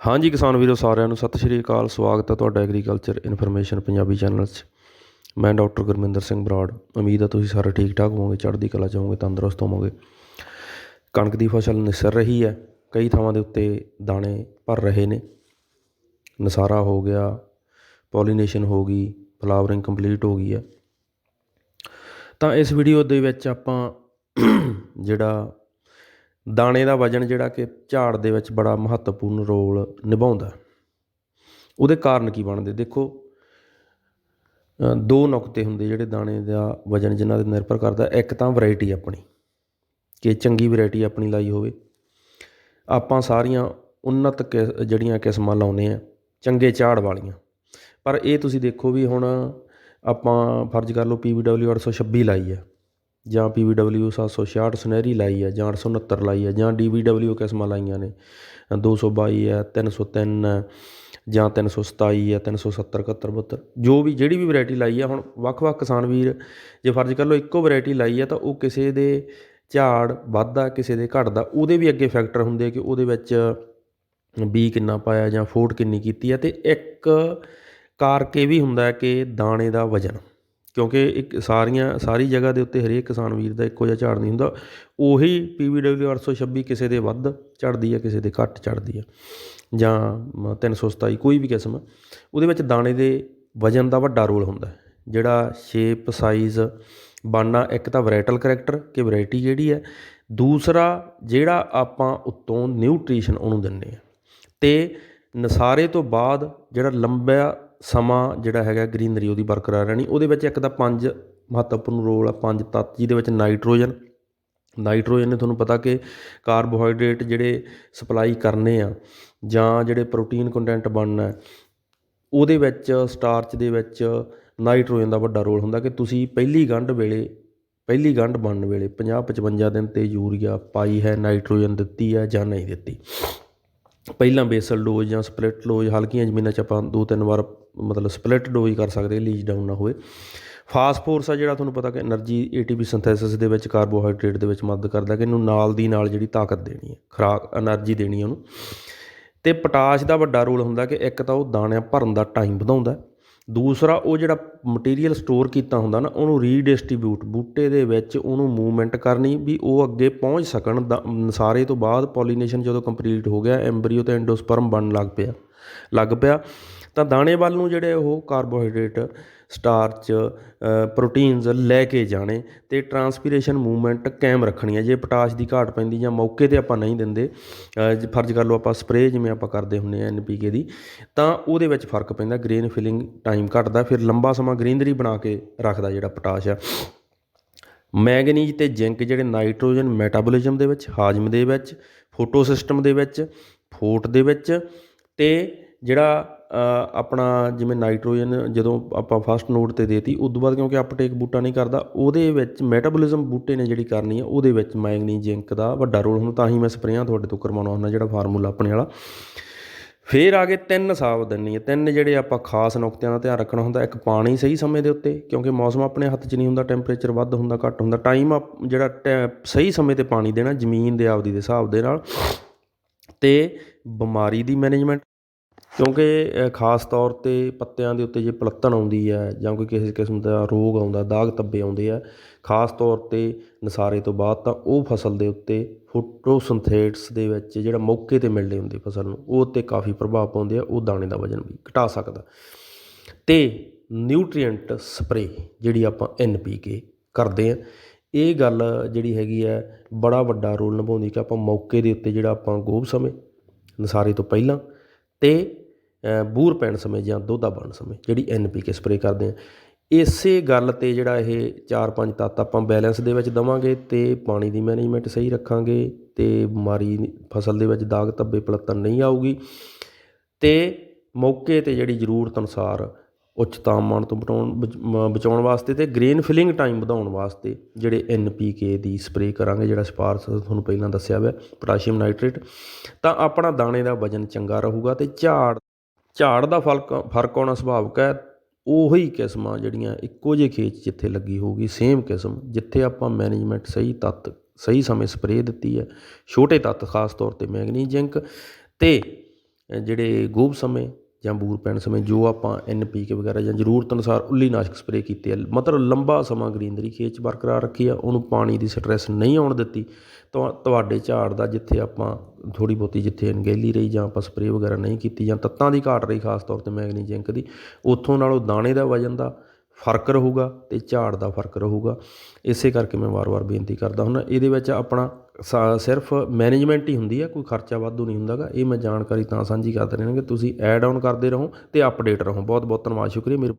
ਹਾਂਜੀ ਕਿਸਾਨ ਵੀਰੋ, ਸਾਰਿਆਂ ਨੂੰ ਸਤਿ ਸ਼੍ਰੀ ਅਕਾਲ। ਸਵਾਗਤ ਹੈ ਤੁਹਾਡਾ ਐਗਰੀਕਲਚਰ ਇਨਫੋਰਮੇਸ਼ਨ ਪੰਜਾਬੀ ਚੈਨਲ 'ਚ। ਮੈਂ ਡਾਕਟਰ ਗੁਰਮਿੰਦਰ ਸਿੰਘ ਬਰਾੜ। ਉਮੀਦ ਹੈ ਤੁਸੀਂ ਸਾਰੇ ਠੀਕ ਠਾਕ ਹੋਵੋਗੇ, ਚੜ੍ਹਦੀ ਕਲਾ 'ਚ ਹੋਵੋਗੇ, ਤੰਦਰੁਸਤ ਹੋਵੋਗੇ। ਕਣਕ ਦੀ ਫਸਲ ਨਿਸਰ ਰਹੀ ਹੈ। ਕਈ ਥਾਵਾਂ ਦੇ ਉੱਤੇ ਦਾਣੇ ਭਰ ਰਹੇ ਨੇ। ਨਸਾਰਾ ਹੋ ਗਿਆ ਪੋਲੀਨੇਸ਼ਨ ਹੋ ਗਈ ਫਲਾਵਰਿੰਗ ਕੰਪਲੀਟ ਹੋ ਗਈ ਹੈ। ਤਾਂ ਇਸ ਵੀਡੀਓ ਦੇ ਵਿੱਚ ਆਪਾਂ ਜਿਹੜਾ ਦਾਣੇ ਦਾ ਵਜਨ ਜਿਹੜਾ ਕਿ ਝਾੜ ਦੇ ਵਿੱਚ ਬੜਾ ਮਹੱਤਵਪੂਰਨ ਰੋਲ ਨਿਭਾਉਂਦਾ ਉਹਦੇ ਕਾਰਨ ਕੀ ਬਣਦੇ? ਦੇਖੋ ਦੋ ਨੁਕਤੇ ਹੁੰਦੇ ਜਿਹੜੇ ਦਾਣੇ ਦਾ ਵਜਨ ਜਿਨ੍ਹਾਂ ਤੇ ਨਿਰਭਰ ਕਰਦਾ। ਇੱਕ ਤਾਂ ਵੈਰਾਈਟੀ ਆਪਣੀ, ਕਿ ਚੰਗੀ ਵੈਰਾਈਟੀ ਆਪਣੀ ਲਾਈ ਹੋਵੇ। ਆਪਾਂ ਸਾਰੀਆਂ ਉન્નਤ ਕਿ- ਜਿਹੜੀਆਂ ਕਿਸਮਾਂ ਲਾਉਨੇ ਆ ਚੰਗੇ ਝਾੜ ਵਾਲੀਆਂ। ਪਰ ਇਹ ਤੁਸੀਂ ਦੇਖੋ ਵੀ ਹੁਣ ਆਪਾਂ ਫਰਜ਼ ਕਰ ਲਓ PVW 826 ਲਾਈ ਹੈ। ਜਾਂ PVW 766 ਸੁਨਹਿਰੀ ਲਾਈ ਹੈ ਜਾਂ 869 ਲਾਈ ਹੈ ਜਾਂ DVW ਕਿਸਮਾਂ ਲਾਈਆਂ ਨੇ। 222 ਹੈ 303 ਹੈ ਜਾਂ 327 ਹੈ 370 71 72 ਜੋ ਵੀ ਜਿਹੜੀ ਵੀ ਵੈਰਾਈਟੀ ਲਾਈ ਹੈ ਹੁਣ ਵੱਖ-ਵੱਖ ਕਿਸਾਨ ਵੀਰ, ਜੇ ਫਰਜ਼ ਕਰ ਲਓ ਇੱਕੋ ਵੈਰਾਈਟੀ ਲਾਈ ਹੈ ਤਾਂ ਉਹ ਕਿਸੇ ਦੇ ਝਾੜ ਵੱਧਦਾ ਕਿਸੇ ਦੇ ਘਟਦਾ ਉਹਦੇ ਵੀ ਅੱਗੇ ਫੈਕਟਰ ਹੁੰਦੇ ਕਿ ਉਹਦੇ ਵਿੱਚ ਬੀ ਕਿੰਨਾ ਪਾਇਆ ਜਾਂ ਫੋਟ ਕਿੰਨੀ ਕੀਤੀ ਹੈ ਤੇ ਇੱਕ ਕਾਰਕ ਇਹ ਵੀ ਹੁੰਦਾ ਕਿ ਦਾਣੇ ਦਾ ਵਜਨ। ਕਿਉਂਕਿ ਇੱਕ ਸਾਰੀਆਂ, ਸਾਰੀ ਜਗ੍ਹਾ ਦੇ ਉੱਤੇ ਹਰੇਕ ਕਿਸਾਨ ਵੀਰ ਦਾ ਇੱਕੋ ਜਿਹਾ ਝਾੜ ਨਹੀਂ ਹੁੰਦਾ। ਉਹੀ ਪੀ ਵੀ PVW 826 ਕਿਸੇ ਦੇ ਵੱਧ ਝੜਦੀ ਹੈ ਕਿਸੇ ਦੇ ਘੱਟ ਝੜਦੀ ਹੈ ਜਾਂ ਮ- 327 ਕੋਈ ਵੀ ਕਿਸਮ। ਉਹਦੇ ਵਿੱਚ ਦਾਣੇ ਦੇ ਵਜਨ ਦਾ ਵੱਡਾ ਰੋਲ ਹੁੰਦਾ ਜਿਹੜਾ ਸ਼ੇਪ, ਸਾਈਜ਼, ਬਾਨਾ, ਇੱਕ ਤਾਂ ਵੈਰਾਈਟਲ ਕਰੈਕਟਰ, ਕਿ ਵੈਰਾਈਟੀ ਜਿਹੜੀ ਹੈ। ਦੂਸਰਾ, ਜਿਹੜਾ ਆਪਾਂ ਉੱਤੋਂ ਨਿਊਟ੍ਰੀਸ਼ਨ ਉਹਨੂੰ ਦਿੰਨੇ ਆ ਤੇ ਨਸਾਰੇ ਤੋਂ ਬਾਅਦ ਜਿਹੜਾ ਲੰਬਾ ਸਮਾਂ ਜਿਹੜਾ ਹੈਗਾ ਗ੍ਰੀਨਰੀ ਉਹਦੀ ਬਰਕਰਾਰ ਰਹਿਣੀ। ਉਹਦੇ ਵਿੱਚ ਇੱਕ ਤਾਂ ਪੰਜ ਮਹੱਤਵਪੂਰਨ ਰੋਲ ਆ, ਪੰਜ ਤੱਤ, ਜਿਹਦੇ ਵਿੱਚ ਨਾਈਟ੍ਰੋਜਨ। ਨਾਈਟ੍ਰੋਜਨ ਨੇ ਤੁਹਾਨੂੰ ਪਤਾ ਕਿ ਕਾਰਬੋਹਾਈਡਰੇਟ ਜਿਹੜੇ ਸਪਲਾਈ ਕਰਨੇ ਆ ਜਾਂ ਜਿਹੜੇ ਪ੍ਰੋਟੀਨ ਕੰਟੈਂਟ ਬਣਨਾ ਉਹਦੇ ਵਿੱਚ, ਸਟਾਰਚ ਦੇ ਵਿੱਚ ਨਾਈਟ੍ਰੋਜਨ ਦਾ ਵੱਡਾ ਰੋਲ ਹੁੰਦਾ ਕਿ ਤੁਸੀਂ ਪਹਿਲੀ ਗੰਢ ਵੇਲੇ, ਪਹਿਲੀ ਗੰਢ ਬਣਨ ਵੇਲੇ 50 55 ਦਿਨ ਤੇ ਯੂਰੀਆ ਪਾਈ ਹੈ, ਨਾਈਟ੍ਰੋਜਨ ਦਿੱਤੀ ਹੈ ਜਾਂ ਨਹੀਂ ਦਿੱਤੀ। ਪਹਿਲਾਂ ਬੇਸਲ ਡੋਜ਼ ਜਾਂ ਸਪਲਿਟ ਡੋਜ਼, ਹਲਕੀਆਂ ਜ਼ਮੀਨਾਂ 'ਚ ਆਪਾਂ ਦੋ ਤਿੰਨ ਵਾਰ ਮਤਲਬ ਸਪਲਿਟ ਡੋਜ਼ ਕਰ ਸਕਦੇ ਲੀਜ ਡਾਊਨ ਨਾ ਹੋਵੇ। ਫਾਸਫੋਰਸ ਆ ਜਿਹੜਾ ਤੁਹਾਨੂੰ ਪਤਾ ਕਿ એનર્ਜੀ ਏਟੀਪੀ ਸਿੰਥੈਸਿਸ ਦੇ ਵਿੱਚ, ਕਾਰਬੋਹਾਈਡਰੇਟ ਦੇ ਵਿੱਚ ਮਦਦ ਕਰਦਾ ਕਿ ਇਹਨੂੰ ਨਾਲ ਦੀ ਨਾਲ ਜਿਹੜੀ ਤਾਕਤ ਦੇਣੀ ਹੈ, ਖਰਾਕ, એનર્ਜੀ ਦੇਣੀ ਹੈ ਉਹਨੂੰ। ਤੇ ਪੋਟਾਸ਼ ਦਾ ਵੱਡਾ ਰੋਲ ਹੁੰਦਾ ਕਿ ਇੱਕ ਤਾਂ ਉਹ ਦਾਣਿਆਂ ਭਰਨ ਦਾ ਟਾਈਮ ਵਧਾਉਂਦਾ ਦੂਸਰਾ, ਉਹ ਜਿਹੜਾ ਮਟੀਰੀਅਲ ਸਟੋਰ ਕੀਤਾ ਹੁੰਦਾ ਨਾ, ਉਹਨੂੰ ਰੀਡਿਸਟ੍ਰੀਬਿਊਟ, ਬੂਟੇ ਦੇ ਵਿੱਚ ਉਹਨੂੰ ਮੂਵਮੈਂਟ ਕਰਨੀ, ਵੀ ਉਹ ਅੱਗੇ ਪਹੁੰਚ ਸਕਣ। ਸਾਰੇ ਤੋਂ ਬਾਅਦ ਪੋਲੀਨੇਸ਼ਨ ਜਦੋਂ ਕੰਪਲੀਟ ਹੋ ਗਿਆ, ਐਮਬਰੀਓ ਤੇ ਐਂਡੋਸਪਰਮ ਬਣਨ ਲੱਗ ਪਿਆ ਲੱਗ ਪਿਆ। ਤਾਂ ਦਾਣੇ ਵੱਲ ਨੂੰ ਜਿਹੜੇ ਉਹ ਕਾਰਬੋਹਾਈਡਰੇਟ ਸਟਾਰਚ ਪ੍ਰੋਟੀਨਸ ਲੈ ਕੇ ਜਾਣੇ ਅਤੇ ਟਰਾਂਸਪੀਰੇਸ਼ਨ ਮੂਵਮੈਂਟ ਕਾਇਮ ਰੱਖਣੀ ਹੈ। ਜੇ ਪੋਟਾਸ਼ ਦੀ ਘਾਟ ਪੈਂਦੀ ਜਾਂ ਮੌਕੇ ਤੇ ਆਪਾਂ ਨਹੀਂ ਦਿੰਦੇ ਫਰਜ਼ ਕਰ ਲਓ ਆਪਾਂ ਸਪਰੇਅ ਜਿਵੇਂ ਆਪਾਂ ਕਰਦੇ ਹੁੰਦੇ ਆ ਕੇ ਦੀ, ਤਾਂ ਉਹਦੇ ਵਿੱਚ ਫ਼ਰਕ ਪੈਂਦਾ ਗ੍ਰੇਨ ਫਿਲਿੰਗ ਟਾਈਮ ਘਟਦਾ, ਫਿਰ ਲੰਬਾ ਸਮਾਂ ਗ੍ਰੀਨਰੀ ਬਣਾ ਕੇ ਰੱਖਦਾ ਜਿਹੜਾ ਪੋਟਾਸ਼ ਆ। ਮੈਗਨੀਜ਼ ਤੇ ਜ਼ਿੰਕ ਜਿਹੜੇ ਨਾਈਟ੍ਰੋਜਨ ਮੈਟਾਬੋਲਿਜ਼ਮ ਦੇ ਵਿੱਚ, ਹਾਜ਼ਮ ਦੇ ਵਿੱਚ ਫੋਟੋ ਸਿਸਟਮ ਦੇ ਵਿੱਚ, ਫੋਟ ਦੇ ਵਿੱਚ ਤੇ ਜਿਹੜਾ ਆਪਣਾ ਜਿਵੇਂ ਨਾਈਟ੍ਰੋਜਨ ਜਦੋਂ ਆਪਾਂ ਫਸਟ ਨੋਟ ਤੇ ਦੇਤੀ, ਉਸ ਤੋਂ ਬਾਅਦ ਕਿਉਂਕਿ ਅਪਟੇਕ ਬੂਟਾ ਨਹੀਂ ਕਰਦਾ, ਉਹਦੇ ਵਿੱਚ ਮੈਟਾਬੋਲਿਜ਼ਮ ਬੂਟੇ ਨੇ ਜਿਹੜੀ ਕਰਨੀ ਹੈ ਉਹਦੇ ਵਿੱਚ ਮੈਂਗਨੀ ਜ਼ਿੰਕ ਦਾ ਵੱਡਾ ਰੋਲ ਹੁੰਦਾ, ਤਾਂ ਹੀ ਮੈਂ ਸਪਰੇਆਂ ਤੁਹਾਡੇ ਤੋਂ ਕਰਵਾਉਣਾ ਹੁੰਦਾ ਜਿਹੜਾ ਫਾਰਮੂਲਾ ਆਪਣੇ ਵਾਲਾ। ਫੇਰ ਆ ਗਏ ਤਿੰਨ ਸਾਬ ਦਿੰਨੀ ਹੈ ਤਿੰਨ ਜਿਹੜੇ ਆਪਾਂ ਖਾਸ ਨੁਕਤਿਆਂ ਦਾ ਧਿਆਨ ਰੱਖਣਾ ਹੁੰਦਾ, ਇੱਕ ਪਾਣੀ ਸਹੀ ਸਮੇਂ ਦੇ ਉੱਤੇ, ਕਿਉਂਕਿ ਮੌਸਮ ਆਪਣੇ ਹੱਥ 'ਚ ਨਹੀਂ ਹੁੰਦਾ ਟੈਂਪਰੇਚਰ ਵੱਧ ਹੁੰਦਾ, ਘੱਟ ਹੁੰਦਾ ਟਾਈਮ ਜਿਹੜਾ ਟੈ- ਸਹੀ ਸਮੇਂ ਤੇ ਪਾਣੀ ਦੇਣਾ ਜ਼ਮੀਨ ਦੇ ਆਪਦੀ ਦੇ ਹਿਸਾਬ ਦੇ ਨਾਲ। ਤੇ ਬਿਮਾਰੀ ਦੀ ਮੈਨੇਜਮੈਂਟ ਕਿਉਂਕਿ ਖਾਸ ਤੌਰ ਤੇ ਪੱਤਿਆਂ ਦੇ ਉੱਤੇ ਜੇ ਪਲੱਤਣ ਆਉਂਦੀ ਹੈ ਜਾਂ ਕੋਈ ਕਿਸੇ ਕਿਸਮ ਦਾ ਰੋਗ ਆਉਂਦਾ, ਦਾਗ ਧੱਬੇ ਆਉਂਦੇ ਆ, ਖਾਸ ਤੌਰ ਤੇ ਨਸਾਰੇ ਤੋਂ ਬਾਅਦ ਤਾਂ ਉਹ ਫਸਲ ਦੇ ਉੱਤੇ ਫੋਟੋਸਿੰਥੇਟਸ ਦੇ ਵਿੱਚ ਜਿਹੜਾ ਮੌਕੇ ਤੇ ਮਿਲਦੇ ਹੁੰਦੇ ਫਸਲ ਨੂੰ, ਉਹ ਉੱਤੇ ਕਾਫੀ ਪ੍ਰਭਾਵ ਪਾਉਂਦੇ ਆ, ਉਹ ਦਾਣੇ ਦਾ ਵਜਨ ਵੀ ਘਟਾ ਸਕਦਾ। ਤੇ ਨਿਊਟ੍ਰੀਐਂਟ ਸਪਰੇ ਜਿਹੜੀ ਆਪਾਂ NPK ਕਰਦੇ ਆ, ਇਹ ਗੱਲ ਜਿਹੜੀ ਹੈਗੀ ਹੈ, ਬੜਾ ਵੱਡਾ ਰੋਲ ਨਿਭਾਉਂਦੀ ਕਿ ਆਪਾਂ ਮੌਕੇ ਦੇ ਉੱਤੇ ਜਿਹੜਾ ਆਪਾਂ ਗੋਭ ਸਮੇਂ, ਨਸਾਰੇ ਤੋਂ ਪਹਿਲਾਂ ਤੇ ਬੂਰ ਪੈਣ ਸਮੇਂ ਜਾਂ ਦੋਧਾ ਬਣਨ ਸਮੇਂ ਜਿਹੜੀ ਐੱਨ ਪੀ ਕੇ ਸਪਰੇ ਕਰਦੇ ਆ। ਇਸੇ ਗੱਲ ਤੇ ਜਿਹੜਾ ਇਹ ਚਾਰ ਪੰਜ ਤੱਤ ਆਪਾਂ ਬੈਲੈਂਸ ਦੇ ਵਿੱਚ ਦਵਾਂਗੇ ਤੇ ਪਾਣੀ ਦੀ ਮੈਨੇਜਮੈਂਟ ਸਹੀ ਰੱਖਾਂਗੇ ਤੇ ਬਿਮਾਰੀ ਫਸਲ ਦੇ ਵਿੱਚ ਦਾਗ ਧੱਬੇ ਪਲੱਤਣ ਨਹੀਂ ਆਊਗੀ। ਤੇ ਮੌਕੇ ਤੇ ਜਿਹੜੀ ਜ਼ਰੂਰਤ ਅਨੁਸਾਰ ਉੱਚ ਤਾਪਮਾਨ ਤੋਂ ਬਚਾਉਣ ਬਚ- ਬਚਾਉਣ ਵਾਸਤੇ ਤੇ ਗ੍ਰੇਨ ਫਿਲਿੰਗ ਟਾਈਮ ਵਧਾਉਣ ਵਾਸਤੇ ਜਿਹੜੇ NPK ਦੀ ਸਪਰੇਅ ਕਰਾਂਗੇ, ਜਿਹੜਾ ਸਪਾਰਸ ਤੁਹਾਨੂੰ ਪਹਿਲਾਂ ਦੱਸਿਆ ਹੋਇਆ, ਪੋਟਾਸ਼ੀਅਮ ਨਾਈਟ੍ਰੇਟ, ਤਾਂ ਆਪਣਾ ਦਾਣੇ ਦਾ ਵਜਨ ਚੰਗਾ ਰਹੂਗਾ ਤੇ ਝਾੜ ਝਾੜ ਦਾ ਫ਼ਰਕ ਫ਼ਰਕ ਆਉਣਾ ਸੁਭਾਵਿਕ ਹੈ। ਉਹੀ ਕਿਸਮਾਂ ਜਿਹੜੀਆਂ ਇੱਕੋ ਜਿਹੇ ਖੇਤ ਜਿੱਥੇ ਲੱਗੀ ਹੋਊਗੀ ਸੇਮ ਕਿਸਮ, ਜਿੱਥੇ ਆਪਾਂ ਮੈਨੇਜਮੈਂਟ ਸਹੀ ਤੱਤ, ਸਹੀ ਸਮੇਂ ਸਪਰੇਅ ਦਿੱਤੀ ਹੈ। ਛੋਟੇ ਤੱਤ ਖਾਸ ਤੌਰ ਤੇ ਮੈਗਨੀ ਜ਼ਿੰਕ ਤੇ ਜਿਹੜੇ ਗੋਭ ਸਮੇਂ ਜਾਂ ਬੂਰ ਪੈਣ ਸਮੇਂ ਜੋ ਆਪਾਂ ਐੱਨ ਪੀ ਕੇ ਵਗੈਰਾ ਜਾਂ ਜ਼ਰੂਰਤ ਅਨੁਸਾਰ ਉੱਲੀ ਨਾਸ਼ਕ ਸਪਰੇਅ ਕੀਤੇ ਆ ਮਤਲਬ ਲੰਬਾ ਸਮਾਂ ਗਰੀਨਰੀ ਖੇਤ 'ਚ ਬਰਕਰਾਰ ਰੱਖੀ ਆ, ਉਹਨੂੰ ਪਾਣੀ ਦੀ ਸਟ੍ਰੈਸ ਨਹੀਂ ਆਉਣ ਦਿੱਤੀ ਤਾਂ ਤੁਹਾਡੇ ਝਾੜ ਦਾ ਜਿੱਥੇ ਆਪਾਂ ਥੋੜੀ ਬਹੁਤੀ ਜਿੱਥੇ ਅਣਗਹਿਲੀ ਰਹੀ ਜਾਂ ਆਪਾਂ ਸਪਰੇਅ ਵਗੈਰਾ ਨਹੀਂ ਕੀਤੀ ਜਾਂ ਤੱਤਾਂ ਦੀ ਘਾਟ ਰਹੀ, ਖਾਸ ਤੌਰ ਤੇ ਮੈਗਨੀ ਜ਼ਿੰਕ ਦੀ, ਉੱਥੋਂ ਨਾਲੋਂ ਦਾਣੇ ਦਾ ਵਜਨ ਦਾ ਫ਼ਰਕ ਰਹੂਗਾ ਤੇ ਝਾੜ ਦਾ ਫ਼ਰਕ ਰਹੂਗਾ। ਇਸੇ ਕਰਕੇ ਮੈਂ ਵਾਰ-ਵਾਰ ਬੇਨਤੀ ਕਰਦਾ ਹੁੰਦਾ, ਇਹਦੇ ਵਿੱਚ ਆਪਣਾ ਸਾ- ਸਿਰਫ ਮੈਨੇਜਮੈਂਟ ਹੀ ਹੁੰਦੀ ਹੈ ਕੋਈ ਖਰਚਾ ਵਾਧੂ ਨਹੀਂ ਹੁੰਦਾਗਾ। ਇਹ ਮੈਂ ਜਾਣਕਾਰੀ ਤਾਂ ਸਾਂਝੀ ਕਰਦਾ ਰਹਿਣਾ ਕਿ ਤੁਸੀਂ ਐਡ ਆਨ ਕਰਦੇ ਰਹੋ ਤੇ ਅਪਡੇਟ ਰਹੋ। ਬਹੁਤ ਬਹੁਤ ਧੰਨਵਾਦ, ਸ਼ੁਕਰੀਆ। ਮੇਰੇ